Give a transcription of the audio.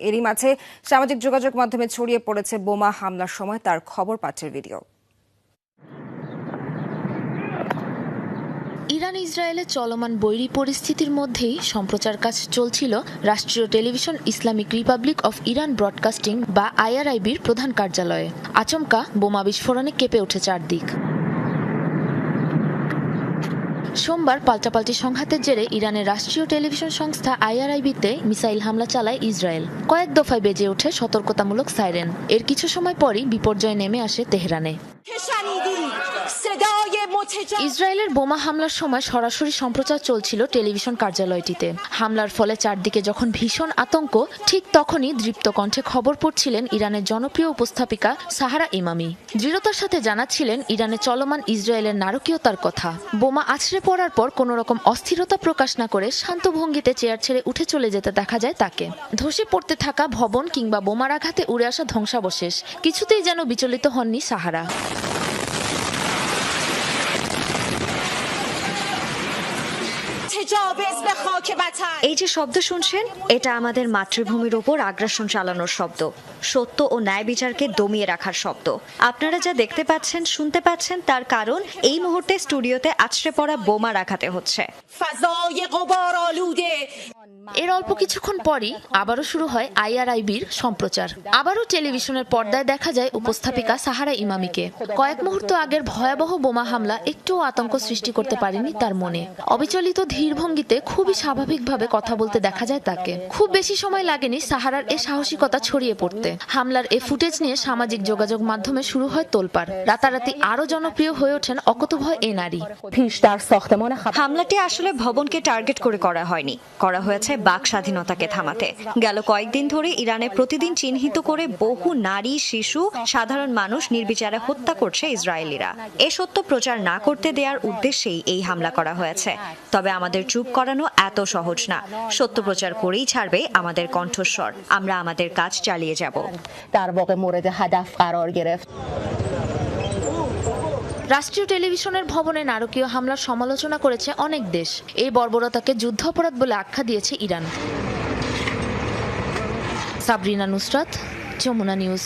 এরই মাঝে সামাজিক যোগাযোগ মাধ্যমে ছড়িয়ে পড়েছে বোমা হামলার সময় তার খবর পাঠের ভিডিও। ইরান ইসরায়েলে চলমান বৈরী পরিস্থিতির মধ্যেই সম্প্রচার কাজ চলছিল রাষ্ট্রীয় television Islamic republic of Iran broadcasting বা আইআরআইবির প্রধান কার্যালয়ে। আচমকা বোমা বিস্ফোরণে কেঁপে ওঠে চারদিক। সোমবার পাল্টাপাল্টি সংঘাতের জেরে ইরানের রাষ্ট্রীয় টেলিভিশন সংস্থা আইআরআইবিতে মিসাইল হামলা চালায় ইসরায়েল। কয়েক দফায় বেজে ওঠে সতর্কতামূলক সাইরেন। এর কিছু সময় পরই বিপর্যয় নেমে আসে তেহরানে। ইসরায়েলের বোমা হামলার সময় সরাসরি সম্প্রচার চলছিল টেলিভিশন কার্যালয়টিতে। হামলার ফলে চারদিকে যখন ভীষণ আতঙ্ক, ঠিক তখনই দৃপ্ত কণ্ঠে খবর পড়ছিলেন ইরানের জনপ্রিয় উপস্থাপিকা সাহারা ইমামি। দৃঢ়তার সাথে জানাচ্ছিলেন ইরানে চলমান ইসরায়েলের নারকীয়তার কথা। বোমা আছড়ে পড়ার পর কোন রকম অস্থিরতা প্রকাশ না করে শান্ত ভঙ্গিতে চেয়ার ছেড়ে উঠে চলে যেতে দেখা যায় তাকে। ধসে পড়তে থাকা ভবন কিংবা বোমার আঘাতে উড়ে আসা ধ্বংসাবশেষ, কিছুতেই যেন বিচলিত হননি সাহারা। এই যে শব্দ শুনছেন এটা আমাদের মাতৃভূমির ওপর আগ্রাসন চালানোর শব্দ সত্য ও ন্যায় বিচারকে দমিয়ে রাখার শব্দ। আপনারা যা দেখতে পাচ্ছেন শুনতে পাচ্ছেন তার কারণ এই মুহূর্তে স্টুডিওতে আছড়ে পড়া বোমা রাখাতে হচ্ছে। এর অল্প কিছুক্ষণ পরই আবারও শুরু হয় আইআরআইবির সম্প্রচার। আবারও টেলিভিশনের পর্দায় দেখা যায় উপস্থাপিকা সাহারা ইমামিকে। কয়েক মুহূর্ত আগের ভয়াবহ বোমা হামলা একটুও আতঙ্ক সৃষ্টি করতে পারেনি তার মনে। অবিচলিত ধীর ভঙ্গিতে খুবই স্বাভাবিকভাবে কথা বলতে দেখা যায় তাকে। খুব বেশি সময় লাগেনি সাহারার এ সাহসিকতা ছড়িয়ে পড়তে। হামলার এ ফুটেজ নিয়ে সামাজিক যোগাযোগ মাধ্যমে শুরু হয় তোলপাড়। রাতারাতি আরও জনপ্রিয় হয়ে ওঠেন অকতভয় এ নারী। হামলাটি আসলে ভবনকে টার্গেট করে করা হয়নি। করা হয়েছে বাক স্বাধীনতাকে থামাতে গেল কয়েকদিন ধরে ইরানে প্রতিদিন চিহ্নিত করে বহু নারী শিশু সাধারণ মানুষ নির্বিচারে হত্যা করছে ইসরায়েলিরা এ সত্য প্রচার না করতে দেওয়ার উদ্দেশ্যেই এই হামলা করা হয়েছে তবে আমাদের চুপ করানো এত সহজ না সত্য প্রচার করেই ছাড়বে আমাদের কণ্ঠস্বর আমরা আমাদের কাজ চালিয়ে যাব در واقع مورد هدف قرار گرفت রাষ্ট্রীয় টেলিভিশনের ভবনে নারকীয় হামলার সমালোচনা করেছে অনেক দেশ। এই বর্বরতাকে যুদ্ধাপরাধ বলে আখ্যা দিয়েছে Iran. Sabrina Nusrat, Jamuna news.